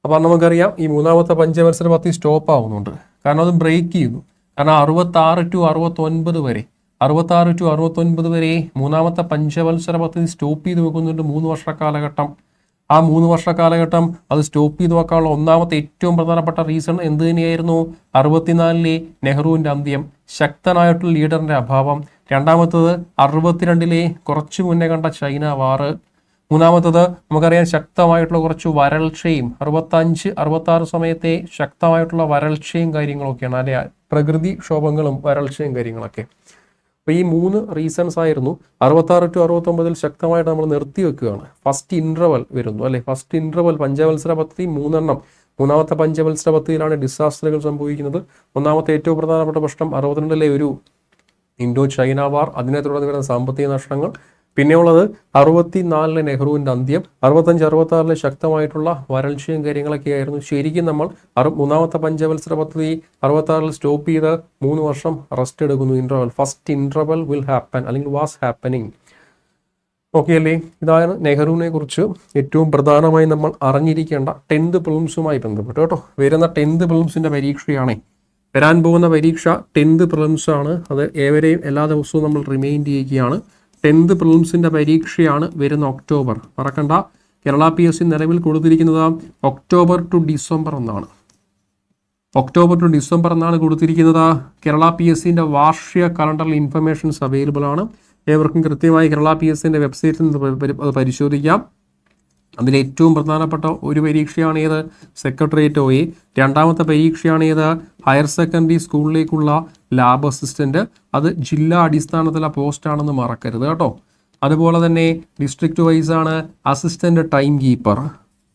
അപ്പം നമുക്കറിയാം ഈ മൂന്നാമത്തെ പഞ്ചവത്സര പദ്ധതി സ്റ്റോപ്പ് ആവുന്നുണ്ട്. കാരണം അത് ബ്രേക്ക് ചെയ്യുന്നു. കാരണം അറുപത്തി ആറ് ടു അറുപത്തി ഒൻപത് വരെ അറുപത്തി ആറ് ടു അറുപത്തി ഒൻപത് വരെ മൂന്നാമത്തെ പഞ്ചവത്സര പദ്ധതി സ്റ്റോപ്പ് ചെയ്ത് വെക്കുന്നുണ്ട് മൂന്ന് വർഷ കാലഘട്ടം. ആ മൂന്ന് വർഷ കാലഘട്ടം അത് സ്റ്റോപ്പ് ചെയ്ത് വെക്കാനുള്ള ഒന്നാമത്തെ ഏറ്റവും പ്രധാനപ്പെട്ട റീസൺ എന്ത് തന്നെയായിരുന്നു? അറുപത്തിനാലിലെ നെഹ്റുവിന്റെ അന്ത്യം ശക്തനായിട്ടുള്ള ലീഡറിന്റെ അഭാവം. രണ്ടാമത്തത് അറുപത്തിരണ്ടിലെ കുറച്ച് മുന്നേ കണ്ട ചൈന വാറ് മൂന്നാമത്തത് നമുക്കറിയാം ശക്തമായിട്ടുള്ള കുറച്ച് വരൾച്ചയും അറുപത്തഞ്ച് അറുപത്തി ആറ് സമയത്തെ ശക്തമായിട്ടുള്ള വരൾച്ചയും കാര്യങ്ങളൊക്കെയാണ് അല്ലെ? പ്രകൃതി ക്ഷോഭങ്ങളും വരൾച്ചയും കാര്യങ്ങളൊക്കെ. അപ്പോൾ ഈ മൂന്ന് റീസൺസ് ആയിരുന്നു. അറുപത്താറ് ടു അറുപത്തൊമ്പതിൽ ശക്തമായിട്ട് നമ്മൾ നിർത്തി വെക്കുകയാണ്. ഫസ്റ്റ് ഇന്റർവൽ വരുന്നു അല്ലെ? ഫസ്റ്റ് ഇന്റർവൽ പഞ്ചവത്സര പദ്ധതി മൂന്നെണ്ണം. മൂന്നാമത്തെ പഞ്ചവത്സര പദ്ധതിയിലാണ് ഡിസാസ്റ്ററുകൾ സംഭവിക്കുന്നത്. ഒന്നാമത്തെ ഏറ്റവും പ്രധാനപ്പെട്ട പ്രശ്നം അറുപത്തിരണ്ടിലെ ഒരു ഇൻഡോ ചൈന വാർ അതിനെ തുടർന്ന് വരുന്ന സാമ്പത്തിക നഷ്ടങ്ങൾ. പിന്നെയുള്ളത് അറുപത്തിനാലിലെ നെഹ്റുവിന്റെ അന്ത്യം അറുപത്തഞ്ച് അറുപത്തി ആറിലെ ശക്തമായിട്ടുള്ള വരൾച്ചയും കാര്യങ്ങളൊക്കെ ആയിരുന്നു ശരിക്കും നമ്മൾ അറു മൂന്നാമത്തെ പഞ്ചവത്സര പദ്ധതി അറുപത്തി ആറിൽ സ്റ്റോപ്പ് ചെയ്ത് മൂന്ന് വർഷം റെസ്റ്റ് എടുക്കുന്നു. Interval first interval will happen അല്ലെങ്കിൽ വാസ് ഹാപ്പനിങ് ഓക്കെ അല്ലേ ഇതാണ് നെഹ്റുവിനെ കുറിച്ച് ഏറ്റവും പ്രധാനമായി നമ്മൾ അറിഞ്ഞിരിക്കേണ്ട ടെൻത്ത് പ്രിലിംസുമായി ബന്ധപ്പെട്ട് കേട്ടോ. വരുന്ന ടെൻത്ത് പ്രിലിംസിന്റെ പരീക്ഷയാണേ. വരാൻ പോകുന്ന പരീക്ഷ ടെൻത്ത് പ്രിലിംസ് ആണ്. അത് ഏവരെയും എല്ലാ ദിവസവും നമ്മൾ റിമൈൻഡ് ചെയ്യുകയാണ്. ടെൻത്ത് പ്രിലിംസിന്റെ പരീക്ഷയാണ് വരുന്ന ഒക്ടോബർ. മറക്കണ്ട. കേരള പി എസ് സി നിലവിൽ കൊടുത്തിരിക്കുന്നത് ഒക്ടോബർ ടു ഡിസംബർ എന്നാണ്. ഒക്ടോബർ ടു ഡിസംബർ എന്നാണ് കൊടുത്തിരിക്കുന്നത്. കേരള പി എസ് സിന്റെ വാർഷിക കലണ്ടറിൽ ഇൻഫർമേഷൻസ് അവൈലബിൾ ആണ്. ഏവർക്കും കൃത്യമായി കേരള പി എസ് സിന്റെ വെബ്സൈറ്റിൽ നിന്ന് പരിശോധിക്കാം. അതിൽ ഏറ്റവും പ്രധാനപ്പെട്ട ഒരു പരീക്ഷയാണ് ഏത് സെക്രട്ടേറിയറ്റ് ഒ എ. രണ്ടാമത്തെ പരീക്ഷയാണ് ഏത് ഹയർ സെക്കൻഡറി സ്കൂളിലേക്കുള്ള ലാബ് അസിസ്റ്റന്റ് അത് ജില്ലാ അടിസ്ഥാനത്തിലുള്ള പോസ്റ്റാണെന്ന് മറക്കരുത് കേട്ടോ. അതുപോലെ തന്നെ ഡിസ്ട്രിക്ട് വൈസ് ആണ് അസിസ്റ്റന്റ് ടൈം കീപ്പർ.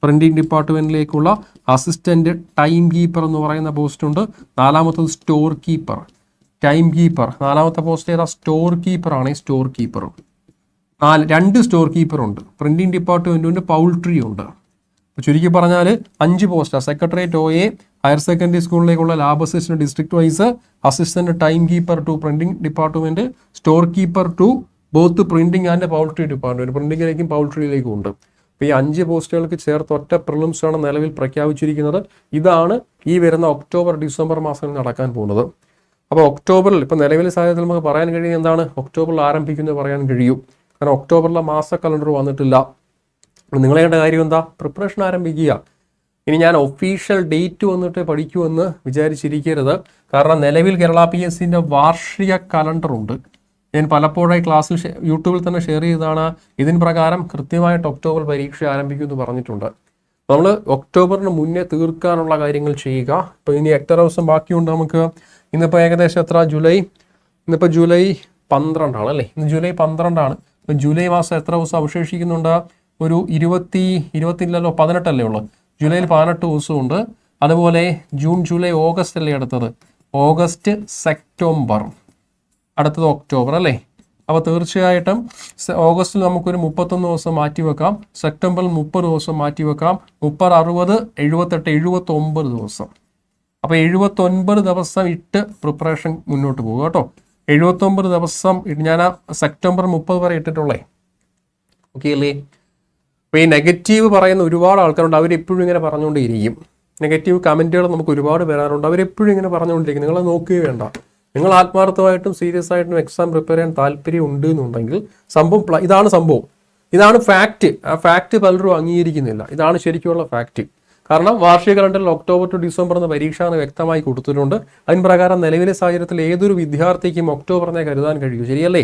പ്രിന്റിംഗ് ഡിപ്പാർട്ട്മെന്റിലേക്കുള്ള അസിസ്റ്റന്റ് ടൈം കീപ്പർ എന്ന് പറയുന്ന പോസ്റ്റ് ഉണ്ട് നാലാമത്തത് സ്റ്റോർ കീപ്പർ. Time keeper. നാലാമത്തെ പോസ്റ്റ് ഏതാ? സ്റ്റോർ കീപ്പർ ആണ് സ്റ്റോർ കീപ്പർ. നാല് രണ്ട് സ്റ്റോർ കീപ്പറുണ്ട് പ്രിന്റിംഗ് ഡിപ്പാർട്ട്മെന്റ് ഉണ്ട് പൗൾട്രി ഉണ്ട്. ചുരുക്കി പറഞ്ഞാൽ അഞ്ച് പോസ്റ്റാണ് secretariat O A higher secondary സ്കൂളിലേക്കുള്ള lab assistant district wise assistant time keeper two printing department store keeper two both printing and poultry department പ്രിന്റിംഗിലേക്കും പൗൾട്രിയിലേക്കും ഉണ്ട്. അപ്പോൾ ഈ അഞ്ച് പോസ്റ്റുകൾക്ക് ചേർത്ത് ഒറ്റ പ്രിലിംസാണ് നിലവിൽ പ്രഖ്യാപിച്ചിരിക്കുന്നത്. ഇതാണ് ഈ വരുന്ന ഒക്ടോബർ ഡിസംബർ മാസങ്ങളിൽ നടക്കാൻ പോകുന്നത്. അപ്പോൾ ഒക്ടോബറിൽ ഇപ്പോൾ നിലവിലെ സാഹചര്യത്തിൽ നമുക്ക് പറയാൻ കഴിയുന്നത് എന്താണ്? ഒക്ടോബറിൽ ആരംഭിക്കുന്നത് പറയാൻ കഴിയൂ. കാരണം ഒക്ടോബറിലെ മാസ കലണ്ടർ വന്നിട്ടില്ല. നിങ്ങളേണ്ട കാര്യം എന്താ? പ്രിപ്പറേഷൻ ആരംഭിക്കുക. ഇനി ഞാൻ ഒഫീഷ്യൽ ഡേറ്റ് വന്നിട്ട് പഠിക്കുമെന്ന് വിചാരിച്ചിരിക്കരുത്. കാരണം നിലവിൽ കേരള പി എസ് സിന്റെ വാർഷിക കലണ്ടർ ഉണ്ട് ഞാൻ പലപ്പോഴായി ക്ലാസ്സിൽ യൂട്യൂബിൽ തന്നെ ഷെയർ ചെയ്തതാണ്. ഇതിന് പ്രകാരം കൃത്യമായിട്ട് ഒക്ടോബർ പരീക്ഷ ആരംഭിക്കും എന്ന് പറഞ്ഞിട്ടുണ്ട്. നമ്മൾ ഒക്ടോബറിന് മുന്നേ തീർക്കാനുള്ള കാര്യങ്ങൾ ചെയ്യുക. ഇപ്പോൾ ഇനി എത്ര ദിവസം ബാക്കിയുണ്ട് നമുക്ക്. ഇന്നിപ്പോൾ ഏകദേശം എത്ര? ജൂലൈ? ഇന്നിപ്പോൾ ജൂലൈ പന്ത്രണ്ടാണ് അല്ലേ? ഇന്ന് ജൂലൈ പന്ത്രണ്ടാണ്. ജൂലൈ മാസം എത്ര ദിവസം അവശേഷിക്കുന്നുണ്ട്? ഒരു ഇരുപത്തി ഇരുപത്തില്ലല്ലോ പതിനെട്ടല്ലേ ഉള്ളൂ. ജൂലൈയിൽ പതിനെട്ട് ദിവസമുണ്ട്. അതുപോലെ ജൂൺ ജൂലൈ ഓഗസ്റ്റ് അല്ലേ അടുത്തത്? August September. അടുത്തത് ഒക്ടോബർ അല്ലേ? അപ്പോൾ തീർച്ചയായിട്ടും ഓഗസ്റ്റിൽ നമുക്കൊരു മുപ്പത്തൊന്ന് ദിവസം മാറ്റി വെക്കാം. സെപ്റ്റംബറിൽ മുപ്പത് ദിവസം മാറ്റി വെക്കാം. മുപ്പത് അറുപത് എഴുപത്തെട്ട് എഴുപത്തൊമ്പത് ദിവസം. അപ്പോൾ എഴുപത്തൊൻപത് ദിവസം ഇട്ട് പ്രിപ്പറേഷൻ മുന്നോട്ട് പോകും കേട്ടോ. എഴുപത്തൊമ്പത് ദിവസം ഞാൻ ആ സെപ്റ്റംബർ മുപ്പത് വരെ ഇട്ടിട്ടുള്ളേ. ഓക്കെ അല്ലേ? അപ്പോൾ ഈ നെഗറ്റീവ് പറയുന്ന ഒരുപാട് ആൾക്കാരുണ്ട്. അവരെപ്പോഴും ഇങ്ങനെ പറഞ്ഞുകൊണ്ടേയിരിക്കും. നെഗറ്റീവ് കമന്റുകൾ നമുക്ക് ഒരുപാട് വരാറുണ്ട്. അവരെപ്പോഴും ഇങ്ങനെ പറഞ്ഞുകൊണ്ടിരിക്കും. നിങ്ങൾ നോക്കുകയേ വേണ്ട. നിങ്ങൾ ആത്മാർത്ഥമായിട്ടും സീരിയസ് ആയിട്ടും എക്സാം പ്രിപ്പയർ ചെയ്യാൻ താല്പര്യം ഉണ്ട് എന്നുണ്ടെങ്കിൽ സംഭവം ഇതാണ് സംഭവം. ഇതാണ് ഫാക്റ്റ് ആ ഫാക്റ്റ് പലരും അംഗീകരിക്കുന്നില്ല. ഇതാണ് ശരിക്കുള്ള ഫാക്റ്റ് കാരണം വാർഷിക കലണ്ടറിൽ ഒക്ടോബർ ടു ഡിസംബർ എന്ന പരീക്ഷ എന്ന് വ്യക്തമായി കൊടുത്തിട്ടുണ്ട്. അതിന് പ്രകാരം നിലവിലെ സാഹചര്യത്തിൽ ഏതൊരു വിദ്യാർത്ഥിക്കും ഒക്ടോബറിനെ കരുതാൻ കഴിയൂ. ശരിയല്ലേ?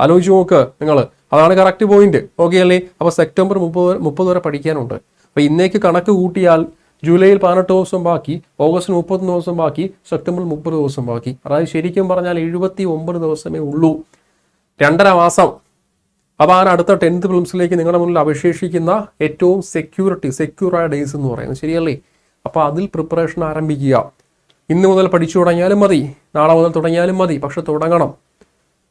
ആലോചിച്ച് നോക്ക് നിങ്ങൾ അതാണ് കറക്റ്റ് പോയിന്റ് ഓക്കെ അല്ലേ? അപ്പോൾ സെപ്റ്റംബർ മുപ്പത് മുപ്പത് വരെ പഠിക്കാനുണ്ട്. അപ്പോൾ ഇന്നേക്ക് കണക്ക് കൂട്ടിയാൽ ജൂലൈയിൽ പതിനെട്ട് ദിവസം ബാക്കി ഓഗസ്റ്റ് മുപ്പത്തൊന്ന് ദിവസം ബാക്കി സെപ്റ്റംബർ മുപ്പത് ദിവസം ബാക്കി. അതായത് ശരിക്കും പറഞ്ഞാൽ എഴുപത്തി ഒമ്പത് ദിവസമേ ഉള്ളൂ. രണ്ടര മാസം അപ്പോൾ ആ അടുത്ത ടെൻത്ത് ഫിലിംസിലേക്ക് നിങ്ങളുടെ മുന്നിൽ അവശേഷിക്കുന്ന ഏറ്റവും സെക്യൂരിറ്റി സെക്യൂറായ ഡേയ്സ് എന്ന് പറയുന്നത്. ശരിയല്ലേ? അപ്പോൾ അതിൽ പ്രിപ്പറേഷൻ ആരംഭിക്കുക. ഇന്ന് മുതൽ പഠിച്ചു തുടങ്ങിയാലും മതി. നാളെ മുതൽ തുടങ്ങിയാലും മതി. പക്ഷെ തുടങ്ങണം.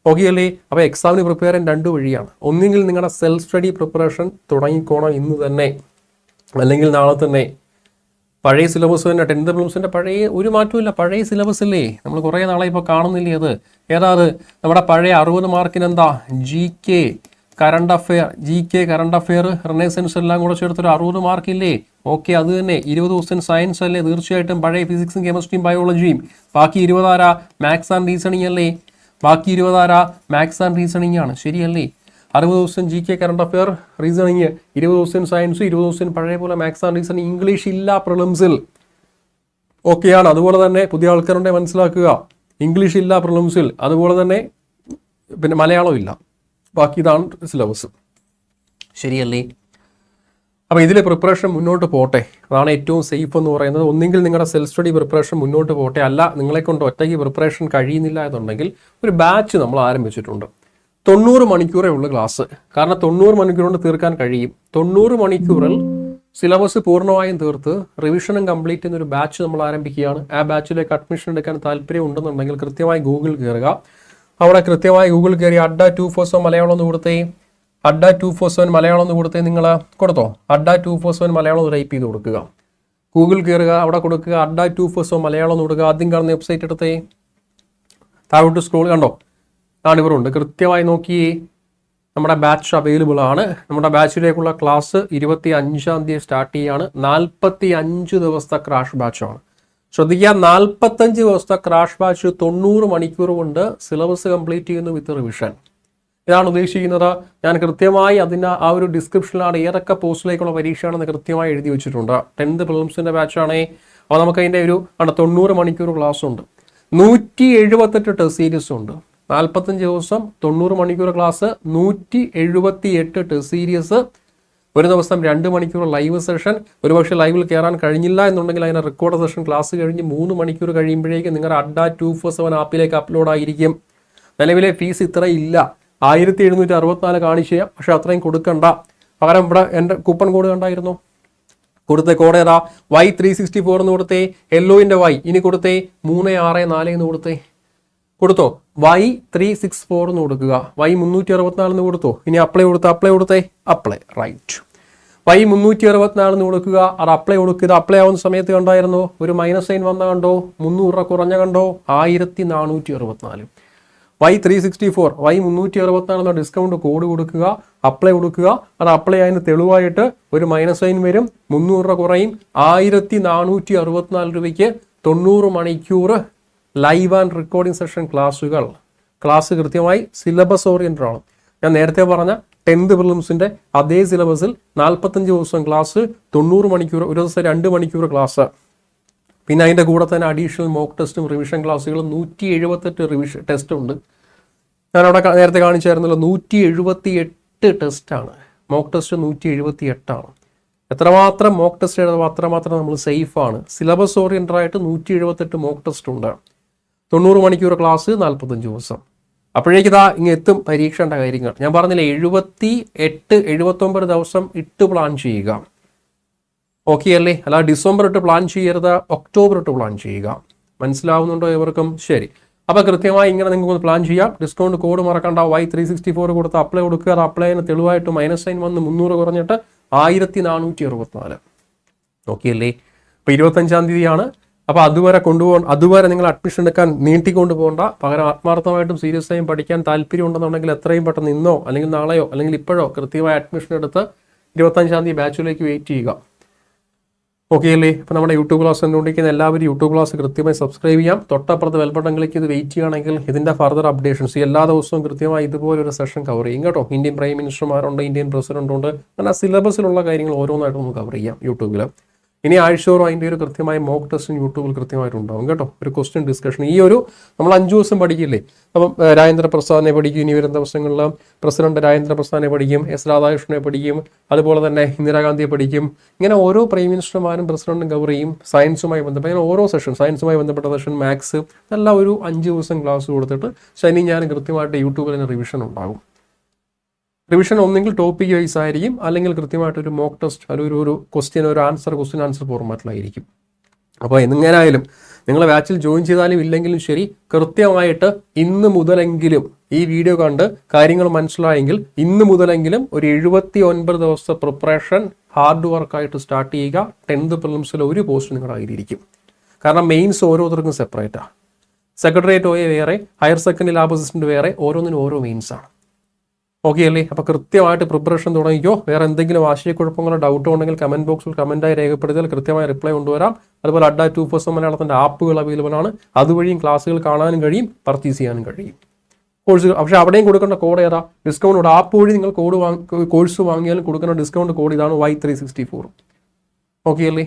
ഓക്കെ അല്ലേ അപ്പോൾ എക്സാമിന് പ്രിപ്പയർ ചെയ്യാൻ രണ്ട് വഴിയാണ്. ഒന്നുകിൽ നിങ്ങളുടെ സെൽഫ് സ്റ്റഡി പ്രിപ്പറേഷൻ തുടങ്ങിക്കോണം ഇന്ന് തന്നെ. അല്ലെങ്കിൽ നാളെ തന്നെ. പഴയ സിലബസ് തന്നെ. ടെൻത്ത് പ്ലംസിന്റെ പഴയ ഒരു മാറ്റമില്ല പഴയ സിലബസ് അല്ലേ നമ്മൾ കുറേ നാളെ ഇപ്പോൾ കാണുന്നില്ലേ അത്? ഏതാ അത്? നമ്മുടെ പഴയ അറുപത് മാർക്കിന് എന്താ? G K current affair G K current affair renaissance എല്ലാം കൂടെ ചേർത്തൊരു അറുപത് മാർക്കില്ലേ? ഓക്കെ അത് തന്നെ. ഇരുപത് ദിവസം സയൻസ് അല്ലേ? തീർച്ചയായിട്ടും പഴയ ഫിസിക്സും കെമിസ്ട്രിയും ബയോളജിയും ബാക്കി ഇരുപതാരാ മാത്സ് ആൻഡ് റീസണിങ് അല്ലേ? ബാക്കി ഇരുപതാരാ മാത്സ് ആൻഡ് റീസണിങ് ആണ്. ശരിയല്ലേ? അറുപത് ദിവസം G K current affair reasoning ഇരുപത് ദിവസം സയൻസ് ഇരുപത് ദിവസം പഴയ പോലെ മാത്സ് ആൻഡ് റീസണിങ് ഇംഗ്ലീഷ് ഇല്ല പ്രിലിംസിൽ ഓക്കെയാണ് അതുപോലെ തന്നെ പുതിയ ആൾക്കാരുണ്ടെ മനസ്സിലാക്കുക. ഇംഗ്ലീഷ് ഇല്ല പ്രിലിംസിൽ അതുപോലെ തന്നെ പിന്നെ മലയാളം ഇല്ല. ബാക്കി ഇതാണ് സിലബസ് ശരിയല്ലേ? അപ്പോൾ ഇതിലെ പ്രിപ്പറേഷൻ മുന്നോട്ട് പോട്ടെ. അതാണ് ഏറ്റവും സേഫ് എന്ന് പറയുന്നത്. ഒന്നെങ്കിൽ നിങ്ങളുടെ സെൽഫ് സ്റ്റഡി പ്രിപ്പറേഷൻ മുന്നോട്ട് പോട്ടെ. അല്ല നിങ്ങളെ കൊണ്ട് ഒറ്റയ്ക്ക് പ്രിപ്പറേഷൻ കഴിയുന്നില്ല എന്നുണ്ടെങ്കിൽ ഒരു ബാച്ച് നമ്മൾ ആരംഭിച്ചിട്ടുണ്ട്. തൊണ്ണൂറ് മണിക്കൂറേ ഉള്ളൂ ക്ലാസ് കാരണം തൊണ്ണൂറ് മണിക്കൂർ കൊണ്ട് തീർക്കാൻ കഴിയും. തൊണ്ണൂറ് മണിക്കൂറിൽ സിലബസ് പൂർണമായും തീർത്ത് റിവിഷനും കംപ്ലീറ്റ് ചെയ്യുന്ന ഒരു ബാച്ച് നമ്മൾ ആരംഭിക്കുകയാണ്. ആ ബാച്ചിലേക്ക് അഡ്മിഷൻ എടുക്കാൻ താല്പര്യം ഉണ്ടെന്നുണ്ടെങ്കിൽ കൃത്യമായി ഗൂഗിൾ കയറുക. അവിടെ കൃത്യമായി ഗൂഗിൾ കയറി Adda two four seven Malayalam എന്ന് കൊടുത്തേ Adda two four seven Malayalam എന്ന് കൊടുത്തേ നിങ്ങൾ കൊടുത്തോ? Adda two four seven Malayalam എന്ന് ടൈപ്പ് ചെയ്ത് കൊടുക്കുക. ഗൂഗിൾ കയറുക അവിടെ കൊടുക്കുക Adda two four seven Malayalam എന്ന് കൊടുക്കുക. ആദ്യം കാണുന്ന വെബ്സൈറ്റ് എടുത്തേ താഴോട്ട് സ്ക്രോൾ കണ്ടോ? ആണിവരുണ്ട് കൃത്യമായി നോക്കിയേ നമ്മുടെ ബാച്ച് അവൈലബിൾ ആണ്. നമ്മുടെ ബാച്ചിലേക്കുള്ള ക്ലാസ് ഇരുപത്തി അഞ്ചാം തീയതി സ്റ്റാർട്ട് ചെയ്യാണ്. നാൽപ്പത്തി അഞ്ച് ദിവസത്തെ ക്രാഷ് ബാച്ചാണ് ശ്രദ്ധിക്കുക നാൽപ്പത്തഞ്ച് ദിവസത്തെ ക്രാഷ് ബാച്ച് തൊണ്ണൂറ് മണിക്കൂർ കൊണ്ട് സിലബസ് കംപ്ലീറ്റ് ചെയ്യുന്നു വിത്ത് റിവിഷൻ. ഇതാണ് ഉദ്ദേശിക്കുന്നത്. ഞാൻ കൃത്യമായി അതിന്റെ ആ ഒരു ഡിസ്ക്രിപ്ഷനിലാണ് ഏതൊക്കെ പോസ്റ്റിലേക്കുള്ള പരീക്ഷയാണെന്ന് കൃത്യമായി എഴുതി വെച്ചിട്ടുണ്ട്. ടെൻത്ത് പ്രിലിംസിന്റെ ബാച്ചാണേ. അപ്പോൾ നമുക്ക് അതിന്റെ ഒരു ആണ് തൊണ്ണൂറ് മണിക്കൂർ ക്ലാസ് ഉണ്ട്. നൂറ്റി എഴുപത്തെട്ട് ടെസ്റ്റ് സീരീസ് ഉണ്ട്. നാൽപ്പത്തഞ്ച് ദിവസം തൊണ്ണൂറ് മണിക്കൂർ ക്ലാസ് നൂറ്റി എഴുപത്തി എട്ട് ടെസ്റ്റ് സീരീസ് ഒരു ദിവസം രണ്ട് മണിക്കൂർ ലൈവ് സെഷൻ ഒരുപക്ഷെ ലൈവിൽ കയറാൻ കഴിഞ്ഞില്ല എന്നുണ്ടെങ്കിൽ അതിന് റെക്കോർഡ് സെഷൻ ക്ലാസ് കഴിഞ്ഞ് മൂന്ന് മണിക്കൂർ കഴിയുമ്പോഴേക്കും നിങ്ങളുടെ അഡ്ഡ ടു ഫോർ സെവൻ ആപ്പിലേക്ക് അപ്ലോഡ് ആയിരിക്കും. നിലവിലെ ഫീസ് ഇത്ര ഇല്ല ആയിരത്തി എഴുന്നൂറ്റി അറുപത്തിനാല് കാണിച്ച് പക്ഷെ അത്രയും കൊടുക്കണ്ട. പകരം ഇവിടെ എന്റെ കൂപ്പൺ കോഡ് കണ്ടായിരുന്നു? കൊടുത്ത കോഡ് ഏതാ? വൈ ത്രീ സിക്സ്റ്റി ഫോർ എന്ന് കൊടുത്തേ. യെല്ലോയിന്റെ വൈ ഇനി കൊടുത്തേ മൂന്ന് ആറ് നാല് എന്ന് കൊടുത്തേ. കൊടുത്തോ? വൈ ത്രീ സിക്സ് ഫോർ എന്ന് കൊടുക്കുക. വൈ മുന്നൂറ്റി അറുപത്തിനാലെന്ന് കൊടുത്തോ? ഇനി അപ്ലൈ കൊടുത്ത അപ്ലൈ കൊടുത്തേ? അപ്ലൈ റൈറ്റ് വൈ മുന്നൂറ്റി അറുപത്തിനാലെന്ന് കൊടുക്കുക. അത് അപ്ലൈ കൊടുക്കുക. ഇത് അപ്ലൈ ആവുന്ന സമയത്ത് കണ്ടായിരുന്നോ? ഒരു മൈനസ് സൈൻ വന്ന കണ്ടോ? മുന്നൂറ് കുറഞ്ഞ കണ്ടോ? ആയിരത്തി നാനൂറ്റി അറുപത്തിനാല് Y three sixty four Y മുന്നൂറ്റി അറുപത്തിനാലെന്ന ഡിസ്കൗണ്ട് കോഡ് കൊടുക്കുക. അപ്ലൈ കൊടുക്കുക. അത് അപ്ലൈ ആയതിന് തെളിവായിട്ട് ഒരു മൈനസ് സൈൻ വരും. മുന്നൂറ് കുറയും. ആയിരത്തി നാനൂറ്റി അറുപത്തിനാല് രൂപയ്ക്ക് തൊണ്ണൂറ് മണിക്കൂർ ലൈവ് ആൻഡ് റെക്കോർഡിംഗ് സെഷൻ ക്ലാസ്സുകൾ ക്ലാസ് കൃത്യമായി സിലബസ് ഓറിയന്റഡ് ആണ്. ഞാൻ നേരത്തെ പറഞ്ഞ ടെൻത്ത് പ്രിലിംസിന്റെ അതേ സിലബസിൽ നാൽപ്പത്തഞ്ച് ദിവസം ക്ലാസ് തൊണ്ണൂറ് മണിക്കൂർ ഒരു ദിവസം രണ്ട് മണിക്കൂർ ക്ലാസ് പിന്നെ അതിന്റെ കൂടെ തന്നെ അഡീഷണൽ മോക്ക് ടെസ്റ്റും റിവിഷൻ ക്ലാസ്സുകളും നൂറ്റി എഴുപത്തെട്ട് റിവിഷൻ ടെസ്റ്റ് ഉണ്ട്. ഞാനവിടെ നേരത്തെ കാണിച്ചായിരുന്നല്ലോ നൂറ്റി എഴുപത്തി എട്ട് ടെസ്റ്റാണ് മോക്ക് ടെസ്റ്റ് നൂറ്റി എഴുപത്തി എട്ടാണ് എത്രമാത്രം മോക്ക് ടെസ്റ്റ് എഴുതുമ്പോൾ അത്രമാത്രം നമ്മൾ സേഫാണ് സിലബസ് ഓറിയന്റഡ് ആയിട്ട് നൂറ്റി എഴുപത്തെട്ട് മോക്ക് ടെസ്റ്റ് ഉണ്ട്. തൊണ്ണൂറ് മണിക്കൂർ ക്ലാസ് നാൽപ്പത്തഞ്ച് ദിവസം. അപ്പോഴേക്ക് ഇതാ ഇങ്ങ് എത്തും പരീക്ഷേണ്ട കാര്യങ്ങൾ. ഞാൻ പറഞ്ഞില്ലേ എഴുപത്തി എട്ട് എഴുപത്തൊമ്പത് ദിവസം ഇട്ട് പ്ലാൻ ചെയ്യുക. ഓക്കെ അല്ലേ? അല്ല ഡിസംബർ ഇട്ട് പ്ലാൻ ചെയ്യരുത് ഒക്ടോബർ ഇട്ട് പ്ലാൻ ചെയ്യുക. മനസ്സിലാവുന്നുണ്ടോ ഇവർക്കും ശരി. അപ്പോൾ കൃത്യമായി ഇങ്ങനെ നിങ്ങൾക്ക് പ്ലാൻ ചെയ്യാം. ഡിസ്കൗണ്ട് കോഡ് മറക്കണ്ട. വൈ ത്രീ സിക്സ്റ്റി ഫോർ കൊടുത്ത് അപ്ലൈ കൊടുക്കുക. അത് അപ്ലൈ ചെയ്യുന്ന തെളിവായിട്ട് മൈനസ് സൈൻ വന്ന് മുന്നൂറ് കുറഞ്ഞിട്ട് ആയിരത്തി നാനൂറ്റി അറുപത്തിനാല്. ഓക്കെ അല്ലേ? അപ്പോൾ ഇരുപത്തഞ്ചാം തീയതിയാണ്. അപ്പോൾ അതുവരെ കൊണ്ടുപോകണം അതുവരെ നിങ്ങൾ അഡ്മിഷൻ എടുക്കാൻ നീട്ടിക്കൊണ്ട് പോകണ്ട പകരം ആത്മാർത്ഥമായിട്ടും സീരിയസ് ആയും പഠിക്കാൻ താല്പര്യം ഉണ്ടെന്നുണ്ടെങ്കിൽ എത്രയും പെട്ടെന്ന് ഇന്നോ അല്ലെങ്കിൽ നാളെയോ അല്ലെങ്കിൽ ഇപ്പോഴോ കൃത്യമായി അഡ്മിഷൻ എടുത്ത് ഇരുപത്തഞ്ചാം തീയതി ബാച്ചിലേക്ക് വെയിറ്റ് ചെയ്യുക. ഓക്കെ അല്ലേ? അപ്പോൾ നമ്മുടെ യൂട്യൂബ് ക്ലാസ് കണ്ടുകൊണ്ടിരിക്കുന്ന എല്ലാവരും യൂട്യൂബ് ക്ലാസ് കൃത്യമായി സബ്സ്ക്രൈബ് ചെയ്യാം. തൊട്ടപ്പുറത്ത് ബെൽബട്ടൺ ക്ലിക്ക് ചെയ്ത് വെയിറ്റ് ചെയ്യുകയാണെങ്കിൽ ഇതിന്റെ ഫർദർ അപ്ഡേഷൻസ് എല്ലാ ദിവസവും കൃത്യമായി ഇതുപോലെ ഒരു സെഷൻ കവർ ചെയ്യും. കേട്ടോ? ഇന്ത്യൻ പ്രൈം മിനിസ്റ്റർമാരുണ്ട് ഇന്ത്യൻ പ്രസിഡന്റ് ഉണ്ട്. അങ്ങനെ സിലബസിലുള്ള കാര്യങ്ങൾ ഓരോന്നായിട്ട് നമുക്ക് കവർ ചെയ്യാം യൂട്യൂബിൽ ഇനി ആഴ്ചയോറും അതിന്റെ ഒരു കൃത്യമായ മോക്ക് ടെസ്റ്റും യൂട്യൂബിൽ കൃത്യമായിട്ട് ഉണ്ടാവും കേട്ടോ. ഒരു ക്വസ്റ്റ്യൻ ഡിസ്കഷൻ ഈ ഒരു നമ്മൾ അഞ്ച് ദിവസം പഠിക്കില്ലേ? അപ്പം രാജേന്ദ്ര പ്രസാദിനെ പഠിക്കും ഇനി വരുന്ന ദിവസങ്ങളിൽ പ്രസിഡന്റ് രാജേന്ദ്ര പ്രസാദിനെ പഠിക്കും എസ് രാധാകൃഷ്ണനെ പഠിക്കും അതുപോലെ തന്നെ ഇന്ദിരാഗാന്ധിയെ പഠിക്കും. ഇങ്ങനെ ഓരോ പ്രൈം മിനിസ്റ്റർമാരും പ്രസിഡന്റും കവർ ചെയ്യും സയൻസുമായി ബന്ധപ്പെട്ട്. ഇങ്ങനെ ഓരോ സെഷൻ സയൻസുമായി ബന്ധപ്പെട്ട സെഷൻ മാത്സ് എല്ലാം ഒരു അഞ്ച് ദിവസം ക്ലാസ് കൊടുത്തിട്ട് ശനി ഞാൻ കൃത്യമായിട്ട് യൂട്യൂബിൽ തന്നെ റിവിഷൻ ഉണ്ടാകും. റിവിഷൻ ഒന്നെങ്കിൽ ടോപ്പിക് വൈസ് ആയിരിക്കും അല്ലെങ്കിൽ കൃത്യമായിട്ട് ഒരു മോക്ക് ടെസ്റ്റ് അല്ലെങ്കിൽ ഒരു ക്വസ്റ്റ്യൻ ഒരു ആൻസർ ക്വസ്റ്റ്യൻ ആൻസർ ഫോർമാറ്റിലായിരിക്കും അപ്പോൾ എങ്ങനെയായാലും നിങ്ങൾ ബാച്ചിൽ ജോയിൻ ചെയ്താലും ഇല്ലെങ്കിലും ശരി കൃത്യമായിട്ട് ഇന്ന് മുതലെങ്കിലും ഈ വീഡിയോ കണ്ട് കാര്യങ്ങൾ മനസ്സിലായെങ്കിൽ ഇന്ന് മുതലെങ്കിലും ഒരു എഴുപത്തി ഒൻപത് ദിവസത്തെ പ്രിപ്പറേഷൻ ഹാർഡ് വർക്കായിട്ട് സ്റ്റാർട്ട് ചെയ്യുക. ടെൻത്ത് പ്രിലിംസിൽ ഒരു പോസ്റ്റ് നിങ്ങളുടെ കയ്യിലിരിക്കും കാരണം മെയിൻസ് ഓരോരുത്തർക്കും സെപ്പറേറ്റാണ് സെക്രട്ടേറിയറ്റ് ഓയെ വേറെ ഹയർ സെക്കൻഡറി ലാബ് അസിസ്റ്റന്റ് വേറെ ഓരോന്നിനും ഓരോ മെയിൻസാണ് ഓക്കെ അല്ലേ അപ്പോൾ കൃത്യമായിട്ട് പ്രിപ്പറേഷൻ തുടങ്ങിക്കോ. വേറെ എന്തെങ്കിലും ആശയക്കുഴപ്പങ്ങളോ ഡൗട്ടോ ഉണ്ടെങ്കിൽ കമന്റ് ബോക്സിൽ കമന്റായി രേഖപ്പെടുത്തിയാൽ കൃത്യമായ റിപ്ലൈ കൊണ്ടുവരാം. അതുപോലെ അഡ്ഡ ടു ഫോർ മലയാളത്തിന്റെ ആപ്പുകൾ അവൈലബിൾ ആണ്. അതുവഴിയും ക്ലാസ്സുകൾ കാണാനും കഴിയും പർച്ചേസ് ചെയ്യാനും കഴിയും. കോഴ്സുകൾ പക്ഷേ അവിടെയും കൊടുക്കേണ്ട കോഡ് ഏതാ? ഡിസ്കൗണ്ട് ഉണ്ട് ആപ്പ് വഴി നിങ്ങൾ കോഡ് വാങ്ങി കോഴ്സ് വാങ്ങിയാലും കൊടുക്കുന്ന ഡിസ്കൗണ്ട് കോഡ് ഇതാണ് Y three sixty four okay അല്ലേ